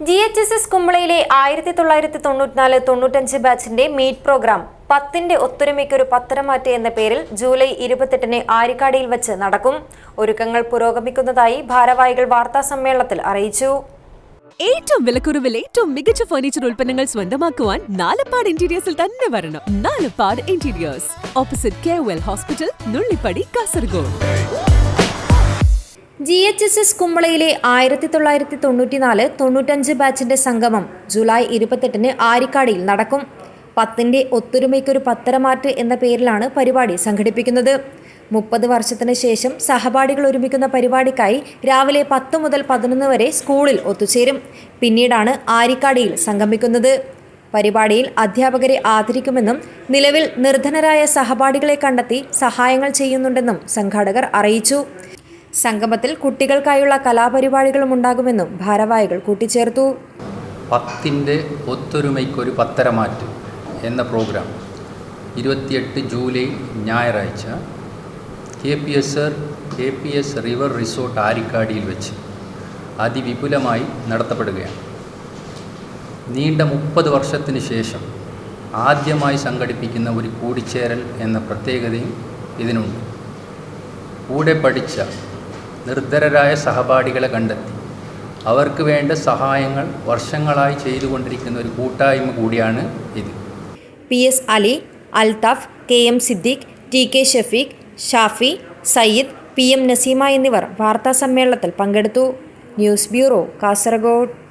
G H S S കുമ്പളയിലെ ആയിരത്തി തൊള്ളായിരത്തി തൊണ്ണൂറ്റിനാല് തൊണ്ണൂറ്റഞ്ച് ബാച്ചിന്റെ മീറ്റ് പ്രോഗ്രാം പത്തിന്റെ ഒത്തൊരുമയ്ക്കൊരു പത്തരമാറ്റ് എന്ന പേരിൽ ജൂലൈ ഇരുപത്തെട്ടിന് ആരിക്കാടിയിൽ വച്ച് നടക്കും. ഒരുക്കങ്ങൾ പുരോഗമിക്കുന്നതായി ഭാരവാഹികൾ വാർത്താ സമ്മേളനത്തിൽ അറിയിച്ചു. ഏറ്റവും വിലക്കുറവിൽ ഏറ്റവും മികച്ച ഫർണിച്ചർ ഉൽപ്പന്നങ്ങൾ സ്വന്തമാക്കുവാൻ നാലപ്പാട് ഇന്റീരിയേഴ്സിൽ തന്നെ വരണം. Nalappad interiors opposite K hospital Nullippady Kasaragod G H S S കുമ്പളയിലെ ആയിരത്തി തൊള്ളായിരത്തി തൊണ്ണൂറ്റിനാല് തൊണ്ണൂറ്റഞ്ച് ബാച്ചിന്റെ സംഗമം ജൂലൈ ഇരുപത്തെട്ടിന് ആരിക്കാടിയിൽ നടക്കും. പത്തിന്റെ ഒത്തൊരുമയ്ക്കൊരു പത്തരമാറ്റ് എന്ന പേരിലാണ് പരിപാടി സംഘടിപ്പിക്കുന്നത്. മുപ്പത് വർഷത്തിന് ശേഷം സഹപാഠികൾ ഒരുമിക്കുന്ന പരിപാടിക്കായി രാവിലെ പത്ത് മുതൽ പതിനൊന്ന് വരെ സ്കൂളിൽ ഒത്തുചേരും. പിന്നീടാണ് ആരിക്കാടിയിൽ സംഗമിക്കുന്നത്. പരിപാടിയിൽ അധ്യാപകരെ ആദരിക്കുമെന്നും നിലവിൽ നിർധനരായ സഹപാഠികളെ കണ്ടെത്തി സഹായങ്ങൾ ചെയ്യുന്നുണ്ടെന്നും സംഘാടകർ അറിയിച്ചു. സംഗമത്തിൽ കുട്ടികൾക്കായുള്ള കലാപരിപാടികളും ഉണ്ടാകുമെന്നും ഭാരവാഹികൾ കൂട്ടിച്ചേർത്തു. പത്തിന്റെ ഒത്തൊരുമയ്ക്കൊരു പത്തരമാറ്റ് എന്ന പ്രോഗ്രാം. ഇരുപത്തിയെട്ട് ജൂലൈ ഞായറാഴ്ച K P S R K P S river resort ആരിക്കാടിയിൽ വെച്ച് അതിവിപുലമായി നടത്തപ്പെടുകയാണ്. നീണ്ട മുപ്പത് വർഷത്തിന് ശേഷം ആദ്യമായി സംഘടിപ്പിക്കുന്ന ഒരു കൂടിച്ചേരൽ എന്ന പ്രത്യേകതയും ഇതിനുണ്ട്. കൂടെ പഠിച്ച നിർദ്ധരരായ സഹപാഠികളെ കണ്ടെത്തി. അവർക്ക് വേണ്ട സഹായങ്ങൾ വർഷങ്ങളായി ചെയ്തുകൊണ്ടിരിക്കുന്ന ഒരു കൂട്ടായ്മ കൂടിയാണ് ഇത്. P S Ali Althaf K M Siddique T K Shafeeq Shafi Sayyid P M Naseema എന്നിവർ വാർത്താ സമ്മേളനത്തിൽ പങ്കെടുത്തു. News bureau Kasaragod.